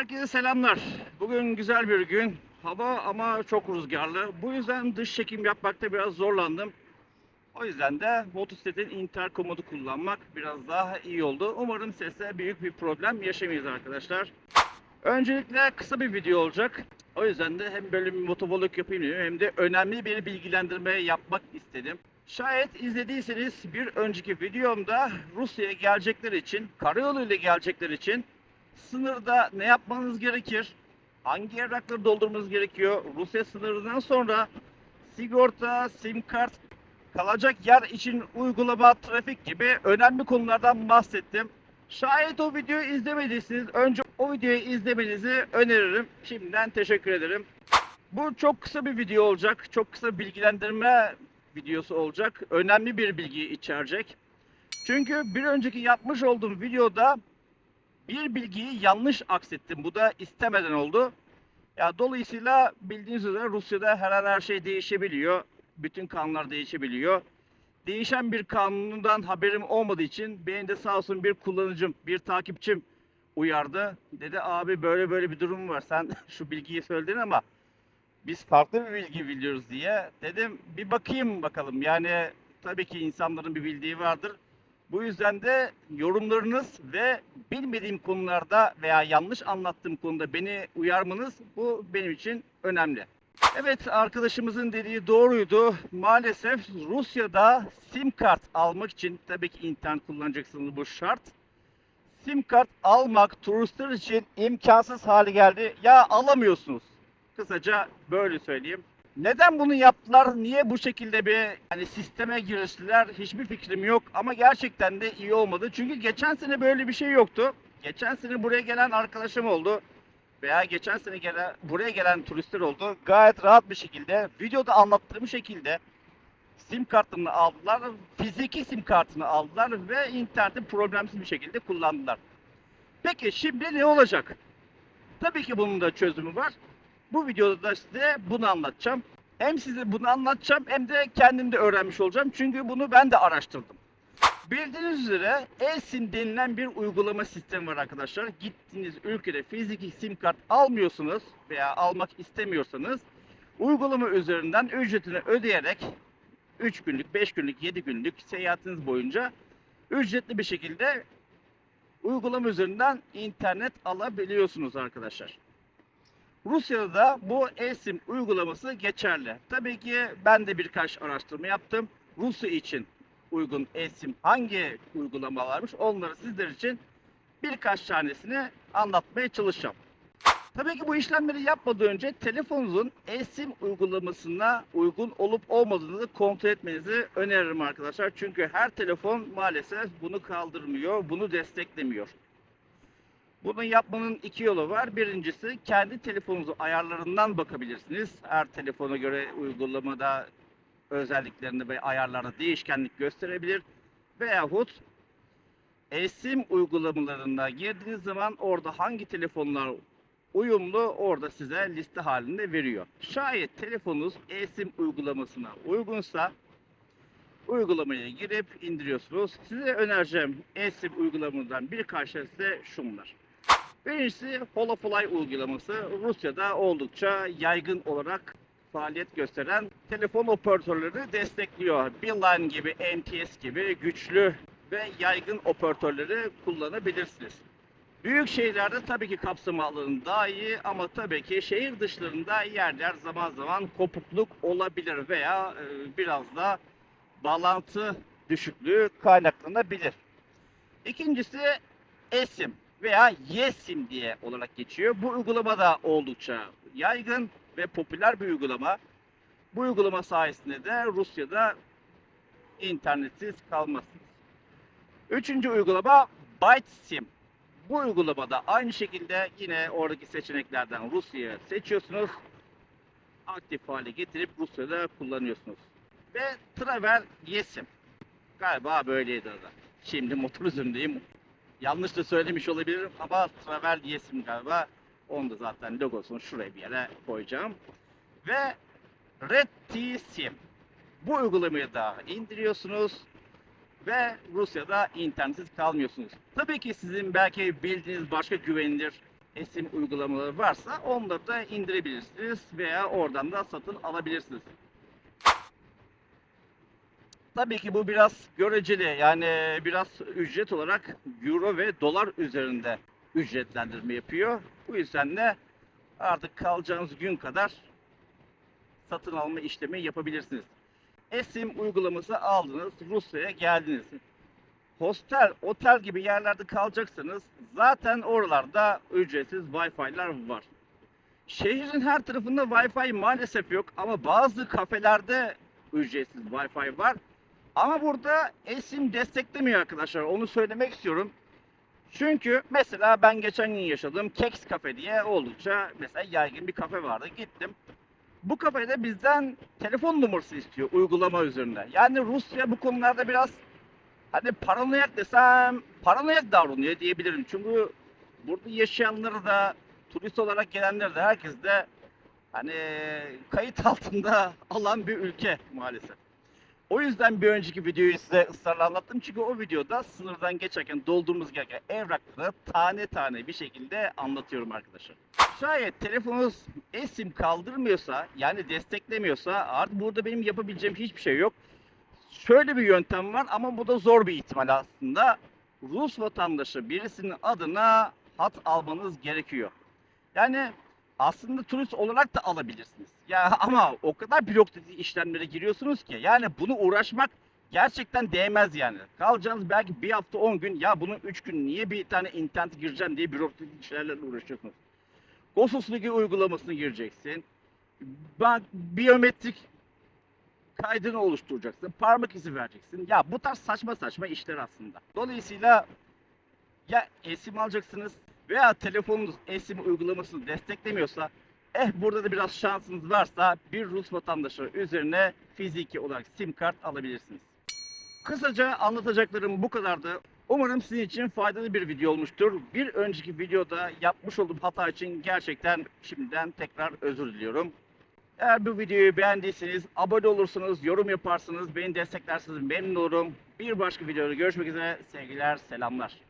Herkese selamlar. Bugün güzel bir gün. Hava ama çok rüzgarlı. Bu yüzden dış çekim yapmakta biraz zorlandım. O yüzden de motosikletin interkomodu kullanmak biraz daha iyi oldu. Umarım sesle büyük bir problem yaşamayız arkadaşlar. Öncelikle kısa bir video olacak. O yüzden de hem böyle bir motovlog yapayım dedim hem de önemli bir bilgilendirme yapmak istedim. Şayet izlediyseniz bir önceki videomda Rusya'ya gelecekler için, karayoluyla gelecekler için sınırda ne yapmanız gerekir? Hangi evrakları doldurmanız gerekiyor? Rusya sınırından sonra sigorta, sim kart, kalacak yer için uygulama, trafik gibi önemli konulardan bahsettim. Şayet o videoyu izlemediyseniz önce o videoyu izlemenizi öneririm. Şimdiden teşekkür ederim. Bu çok kısa bir video olacak. Çok kısa bilgilendirme videosu olacak. Önemli bir bilgi içerecek. Çünkü bir önceki yapmış olduğum videoda bir bilgiyi yanlış aksettim. Bu da istemeden oldu. Ya dolayısıyla bildiğiniz üzere Rusya'da her an her şey değişebiliyor. Bütün kanunlar değişebiliyor. Değişen bir kanundan haberim olmadığı için benim de sağ olsun bir kullanıcım, bir takipçim uyardı. Dedi abi böyle böyle bir durum var. Sen şu bilgiyi söyledin ama biz farklı bir bilgi biliyoruz diye. Dedim bir bakayım bakalım. Yani tabii ki insanların bir bildiği vardır. Bu yüzden de yorumlarınız ve bilmediğim konularda veya yanlış anlattığım konuda beni uyarmanız bu benim için önemli. Evet arkadaşımızın dediği doğruydu. Maalesef Rusya'da sim kart almak için tabii ki internet kullanacaksınız bu şart. Sim kart almak turistler için imkansız hale geldi. Ya alamıyorsunuz. Kısaca böyle söyleyeyim. Neden bunu yaptılar? Niye bu şekilde bir hani sisteme giriştiler? Hiçbir fikrim yok ama gerçekten de iyi olmadı. Çünkü geçen sene böyle bir şey yoktu. Geçen sene buraya gelen arkadaşım oldu veya geçen sene gelen buraya gelen turistler oldu. Gayet rahat bir şekilde videoda anlattığım şekilde sim kartını aldılar. Fiziki sim kartını aldılar ve interneti problemsiz bir şekilde kullandılar. Peki şimdi ne olacak? Tabii ki bunun da çözümü var. Bu videoda da size bunu anlatacağım. Hem size bunu anlatacağım hem de kendim de öğrenmiş olacağım. Çünkü bunu ben de araştırdım. Bildiğiniz üzere e-sim denilen bir uygulama sistemi var arkadaşlar. Gittiğiniz ülkede fiziki sim kart almıyorsunuz veya almak istemiyorsanız uygulama üzerinden ücretini ödeyerek 3 günlük, 5 günlük, 7 günlük seyahatiniz boyunca ücretli bir şekilde uygulama üzerinden internet alabiliyorsunuz arkadaşlar. Rusya'da da bu eSIM uygulaması geçerli. Tabii ki ben de birkaç araştırma yaptım. Rusya için uygun eSIM hangi uygulamalarmış onları sizler için birkaç tanesini anlatmaya çalışacağım. Tabii ki bu işlemleri yapmadan önce telefonunuzun eSIM uygulamasına uygun olup olmadığını kontrol etmenizi öneririm arkadaşlar. Çünkü her telefon maalesef bunu kaldırmıyor, bunu desteklemiyor. Bunu yapmanın iki yolu var. Birincisi kendi telefonunuzu ayarlarından bakabilirsiniz. Her telefona göre uygulamada özelliklerinde ve ayarlarda değişkenlik gösterebilir. Veyahut eSIM uygulamalarına girdiğiniz zaman orada hangi telefonlar uyumlu orada size liste halinde veriyor. Şayet telefonunuz eSIM uygulamasına uygunsa uygulamaya girip indiriyorsunuz. Size önereceğim eSIM uygulamalarından birkaç tanesi şunlar. Birincisi Holofly uygulaması Rusya'da oldukça yaygın olarak faaliyet gösteren telefon operatörleri destekliyor. Beeline gibi, NTS gibi güçlü ve yaygın operatörleri kullanabilirsiniz. Büyük şehirlerde tabii ki kapsama alanı daha iyi ama tabii ki şehir dışlarında yer yer zaman zaman kopukluk olabilir veya e, biraz da bağlantı düşüklüğü kaynaklanabilir. İkincisi eSIM veya YESIM diye olarak geçiyor. Bu uygulama da oldukça yaygın ve popüler bir uygulama. Bu uygulama sayesinde de Rusya'da internetsiz kalmazsınız. Üçüncü uygulama ByteSIM. Bu uygulamada aynı şekilde yine oradaki seçeneklerden Rusya'ya seçiyorsunuz. Aktif hale getirip Rusya'da kullanıyorsunuz. Ve Travel YESIM. Galiba böyleydi adı. Şimdi motor üzerindeyim. Yanlış da söylemiş olabilirim ama Travel YESIM galiba. Onu da zaten logosunu şuraya bir yere koyacağım. Ve Red T Sim. Bu uygulamayı da indiriyorsunuz ve Rusya'da internetsiz kalmıyorsunuz. Tabii ki sizin belki bildiğiniz başka güvenilir esim uygulamaları varsa onları da indirebilirsiniz veya oradan da satın alabilirsiniz. Tabii ki bu biraz göreceli yani biraz ücret olarak euro ve dolar üzerinde ücretlendirme yapıyor. Bu yüzden de artık kalacağınız gün kadar satın alma işlemi yapabilirsiniz. Esim uygulaması aldınız, Rusya'ya geldiniz. Hostel, otel gibi yerlerde kalacaksanız zaten oralarda ücretsiz Wi-Fi'ler var. Şehrin her tarafında Wi-Fi maalesef yok ama bazı kafelerde ücretsiz Wi-Fi var. Ama burada esim desteklemiyor arkadaşlar. Onu söylemek istiyorum. Çünkü mesela ben geçen gün yaşadım. Keks Cafe diye oldukça mesela yaygın bir kafe vardı. Gittim. Bu kafede bizden telefon numarası istiyor uygulama üzerinde. Yani Rusya bu konularda biraz hani paranoyak desem paranoyak davranıyor diyebilirim. Çünkü burada yaşayanları da turist olarak gelenleri de herkes de hani kayıt altında alan bir ülke maalesef. O yüzden bir önceki videoyu size ısrarla anlattım. Çünkü o videoda sınırdan geçerken doldurmamız gereken evrakları tane tane bir şekilde anlatıyorum arkadaşlar. Şayet telefonunuz eSIM kaldırmıyorsa yani desteklemiyorsa artık burada benim yapabileceğim hiçbir şey yok. Şöyle bir yöntem var ama bu da zor bir ihtimal aslında. Rus vatandaşı birisinin adına hat almanız gerekiyor. Yani aslında turist olarak da alabilirsiniz. Ya ama o kadar bürokratik işlemlere giriyorsunuz ki yani bunu uğraşmak gerçekten değmez yani. Kalacağınız belki bir hafta 10 gün ya bunun 3 gün niye bir tane internet gireceğim diye bürokratik işlerle uğraşıyorsunuz. Gosusligi uygulamasını gireceksin. Bank biyometrik kaydını oluşturacaksın. Parmak izi vereceksin. Ya bu tarz saçma saçma işler aslında. Dolayısıyla ya esim alacaksınız veya telefonunuz esim uygulamasını desteklemiyorsa eh burada da biraz şansınız varsa bir Rus vatandaşı üzerine fiziki olarak sim kart alabilirsiniz. Kısaca anlatacaklarım bu kadardı. Umarım sizin için faydalı bir video olmuştur. Bir önceki videoda yapmış olduğum hata için gerçekten şimdiden tekrar özür diliyorum. Eğer bu videoyu beğendiyseniz abone olursunuz, yorum yaparsınız, beni desteklersiniz memnun olurum. Bir başka videoda görüşmek üzere. Sevgiler, selamlar.